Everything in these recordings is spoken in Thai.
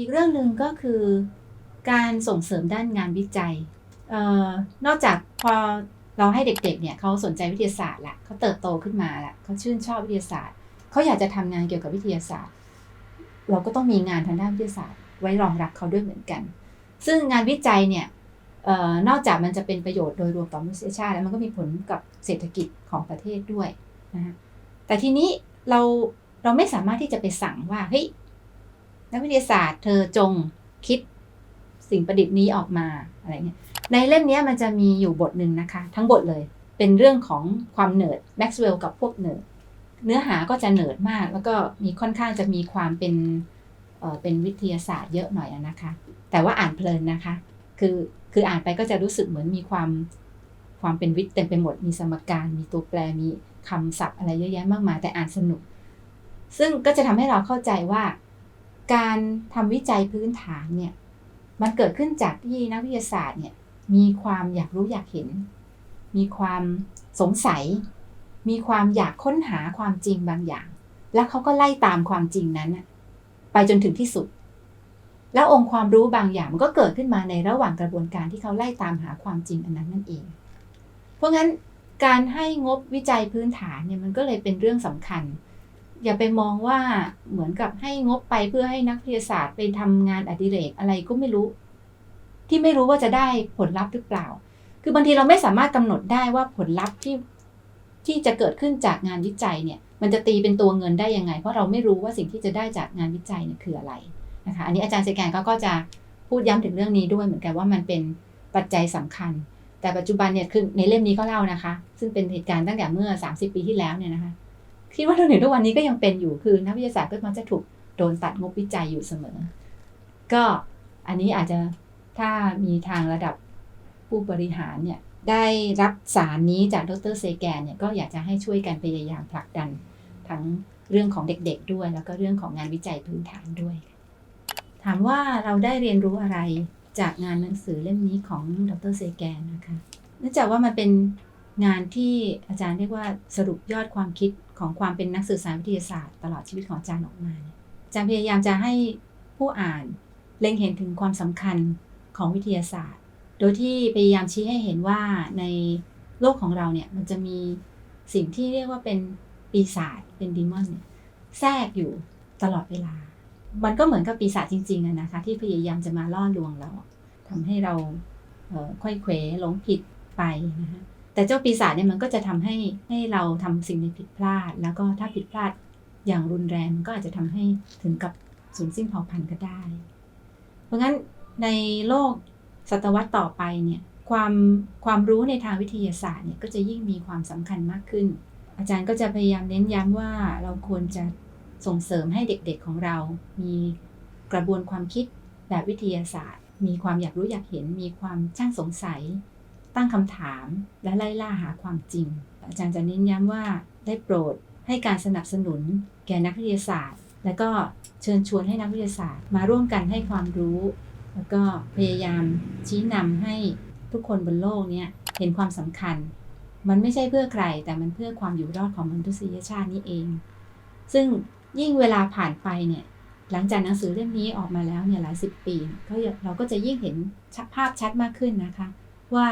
อีกเรื่องหนึ่งก็คือการส่งเสริมด้านงานวิจัยออนอกจากพอเราให้เด็กๆเนี่ยเขาสนใจวิทยาศาสตร์ละเขาเติบโตขึ้นมาละเขาชื่นชอบวิทยาศาสตร์เขาอยากจะทำงานเกี่ยวกับวิทยาศาสตร์ เราก็ต้องมีงานทางด้านวิทยาศาสตร์ ไว้รองรับเขาด้วยเหมือนกัน ซึ่งงานวิจัยเนี่ยออนอกจากมันจะเป็นประโยชน์โดยรวมต่อมนุษยชาติ แล้วมันก็มีผลกับเศรษฐกิจของประเทศด้วยนะแต่ทีนี้เราเราไม่สามารถที่จะไปสั่งว่าเฮ้ย นักวิทยาศาสตร์เธอจงคิดสิ่งประดิษฐ์นี้ออกมาอะไรเงี้ยในเล่มนี้มันจะมีอยู่บทหนึ่งนะคะ ทั้งบทเลยเป็นเรื่องของความเนิร์ดแม็กซ์เวลล์กับพวกเนิร์ดเนื้อหาก็จะเนิร์ดมาก แล้วก็มีค่อนข้างจะมีความเป็นเออเป็นวิทยาศาสตร์เยอะหน่อยนะคะ แต่ว่าอ่านเพลินนะคะ คือคืออ่านไปก็จะรู้สึกเหมือนมีความความเป็นวิทย์เต็มไปหมดมีสมการ มีตัวแปรมีคำศัพท์อะไรเยอะแยะมากมายแต่อ่านสนุก ซึ่งก็จะทำให้เราเข้าใจว่า การทำวิจัยพื้นฐานเนี่ยมันเกิดขึ้นจากที่นักวิทยาศาสตร์เนี่ยมีความอยากรู้อยากเห็น มีความสงสัย มีความอยากค้นหาความจริงบางอย่าง แล้วเขาก็ไล่ตามความจริงนั้นไปจนถึงที่สุด แล้วองค์ความรู้บางอย่างมันก็เกิดขึ้นมาในระหว่างกระบวนการที่เขาไล่ตามหาความจริงอันนั้นนั่นเอง เพราะงั้นการให้งบวิจัยพื้นฐานเนี่ยมันก็เลยเป็นเรื่องสำคัญ อย่าไปมองว่าเหมือนกับให้งบไปเพื่อให้นักวิทยาศาสตร์ไปทำงานอดิเรกอะไรก็ไม่รู้ ที่ไม่รู้ว่าจะได้ผลลัพธ์หรือเปล่า คือบางทีเราไม่สามารถกำหนดได้ว่าผลลัพธ์ที่ที่จะเกิดขึ้นจากงานวิจัยเนี่ย มันจะตีเป็นตัวเงินได้ยังไง เพราะเราไม่รู้ว่าสิ่งที่จะได้จากงานวิจัยเนี่ยคืออะไรนะคะ อันนี้อาจารย์เซแกนก็ก็จะพูดย้ำถึงเรื่องนี้ด้วยเหมือนกันว่ามันเป็นปัจจัยสำคัญ แต่ปัจจุบันเนี่ยคือในเล่มนี้ก็เล่านะคะ ซึ่งเป็นเหตุการณ์ตั้งแต่เมื่อ 30 ปีที่แล้วเนี่ยนะคะ คิดว่าจนถึงทุกวันนี้ก็ยังเป็นอยู่คือนักวิทยาศาสตร์ก็มักจะถูกโดนตัดงบวิจัยอยู่เสมอ ก็อันนี้อาจจะถ้ามีทางระดับผู้บริหารเนี่ยได้รับสารนี้จากดรเซแกนเนี่ยก็อยากจะให้ช่วยกันพยายามผลักดัน ทั้งเรื่องของเด็กๆด้วย แล้วก็เรื่องของงานวิจัยพื้นฐานด้วย ถามว่าเราได้เรียนรู้อะไรจากงานหนังสือเล่มนี้ของดรเซแกนนะคะเนื่องจากว่ามันเป็น งานที่อาจารย์เรียกว่าสรุปยอดความคิดของความเป็นนักสื่อสารวิทยาศาสตร์ตลอดชีวิตของอาจารย์ออกมาเนี่ยอาจารย์พยายามจะให้ผู้อ่านเล็งเห็นถึงความสำคัญของวิทยาศาสตร์ โดยที่พยายามชี้ให้เห็นว่าในโลกของเราเนี่ยมันจะมีสิ่งที่เรียกว่าเป็นปีศาจเป็นดีมอนเนี่ยแทรกอยู่ตลอดเวลา มันก็เหมือนกับปีศาจจริงๆอะนะคะ ที่พยายามจะมาล่อลวงเราทำให้เราเค่อยเขวหลงผิดไปนะคะ แต่เจ้าปีศาจเนี่ยมันก็จะทำให้ให้เราทำสิ่งที่ผิดพลาด แล้วก็ถ้าผิดพลาดอย่างรุนแรงมันก็อาจจะทำให้ถึงกับสูญสิ้นเผ่าพันธุ์ก็ได้ เพราะงั้นในโลกศตวรรษต่อไปเนี่ยความความรู้ในทางวิทยาศาสตร์เนี่ยก็จะยิ่งมีความสำคัญมากขึ้น อาจารย์ก็จะพยายามเน้นย้ำว่าเราควรจะส่งเสริมให้เด็กๆของเรา มีกระบวนความคิดแบบวิทยาศาสตร์ มีความอยากรู้อยากเห็น มีความช่างสงสัย ตั้งคำถามและไล่ล่าหาความจริง อาจารย์จะเน้นย้ำว่าได้โปรดให้การสนับสนุนแก่นักวิทยาศาสตร์ และก็เชิญชวนให้นักวิทยาศาสตร์ มาร่วมกันให้ความรู้ แล้วก็พยายามชี้นำให้ทุกคนบนโลกเนี้เห็นความสำคัญ มันไม่ใช่เพื่อใคร แต่มันเพื่อความอยู่รอดของมนุษยชาตินี้เอง ซึ่งยิ่งเวลาผ่านไปเนี่ยหลังจากหนังสือเล่มนี้ออกมาแล้วเนี่ยหลายสิบปีก็เราก็จะยิ่งเห็นภาพชัดมากขึ้นนะคะ ว่า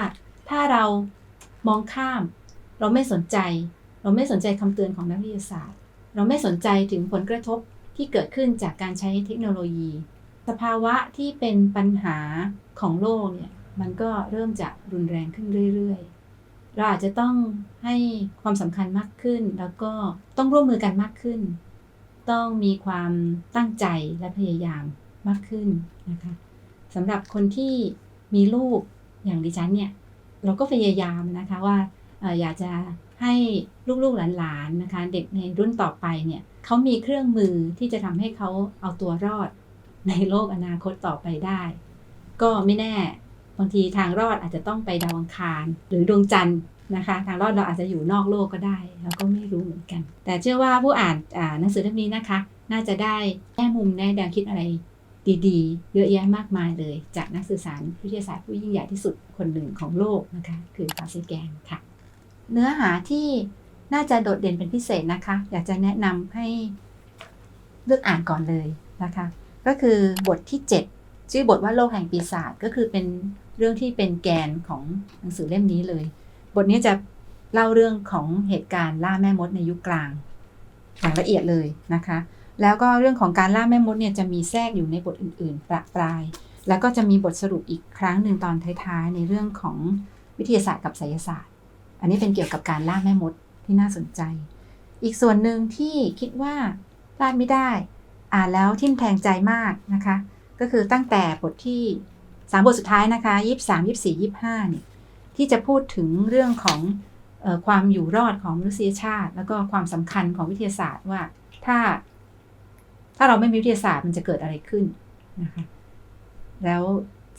ถ้าเรามองข้าม เราไม่สนใจ เราไม่สนใจคำเตือนของนักวิทยาศาสตร์ เราไม่สนใจถึงผลกระทบที่เกิดขึ้นจากการใช้เทคโนโลยี สภาวะที่เป็นปัญหาของโลกเนี่ยมันก็เริ่มจะรุนแรงขึ้นเรื่อยๆ เราอาจจะต้องให้ความสำคัญมากขึ้น แล้วก็ต้องร่วมมือกันมากขึ้น ต้องมีความตั้งใจและพยายามมากขึ้นนะคะสำหรับคนที่มีลูกอย่างดิฉันเนี่ย เราก็พยายามนะคะว่าอยากจะให้ลูกๆหลานๆนะคะเด็กในรุ่นต่อไปเนี่ยเขามีเครื่องมือที่จะทำให้เขาเอาตัวรอดในโลกอนาคตต่อไปได้ ก็ไม่แน่บางทีทางรอดอาจจะต้องไปดาวอังคาร หรือดวงจันทร์นะคะ ทางรอดเราอาจจะอยู่นอกโลกก็ได้เราก็ไม่รู้เหมือนกัน แต่เชื่อว่าผู้อ่านหนังสือเล่มนี้นะคะ น่าจะได้แง่มุมแง่แนวคิดอะไร ดีๆ เยอะแยะมากมายเลย จากนักสื่อสารวิทยาศาสตร์ผู้ยิ่งใหญ่ที่สุดคนหนึ่งของโลกนะคะ คือคาซิแกนค่ะ เนื้อหาที่น่าจะโดดเด่นเป็นพิเศษนะคะ อยากจะแนะนำให้เลือกอ่านก่อนเลยนะคะ ก็คือบทที่ 7 ชื่อบทว่าโลกแห่งปีศาจก็คือเป็นเรื่องที่เป็นแกนของหนังสือเล่มนี้เลย บทนี้จะเล่าเรื่องของเหตุการณ์ล่าแม่มดในยุคกลางอย่างละเอียดเลยนะคะ แล้วก็เรื่องของการล่าแม่มดเนี่ยจะมีแทรกอยู่ในบทอื่นๆ ประปราย แล้วก็จะมีบทสรุปอีกครั้งหนึ่งตอนท้ายๆ ในเรื่องของวิทยาศาสตร์กับไสยศาสตร์ อันนี้เป็นเกี่ยวกับการล่าแม่มดที่น่าสนใจ อีกส่วนหนึ่งที่คิดว่าพลาดไม่ได้ อ่านแล้วทิ่มแทงใจมากนะคะ ก็คือตั้งแต่บทที่สามบทสุดท้ายนะคะยี่สามยี่สี่ยี่ห้าเนี่ยที่จะพูดถึงเรื่องของออความอยู่รอดของมนุษยชาติ แล้วก็ความสำคัญของวิทยาศาสตร์ว่าถ้า ถ้าเราไม่มีวิทยาศาสตร์มันจะเกิดอะไรขึ้นนะคะ แล้ว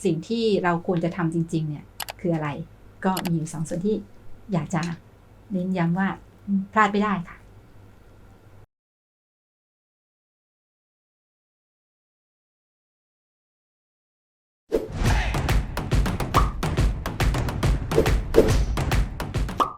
สิ่งที่เราควรจะทำจริง ๆ เนี่ย คืออะไร ก็มีอยู่สองส่วนที่อยากจะเน้นย้ำว่าพลาดไม่ได้ค่ะ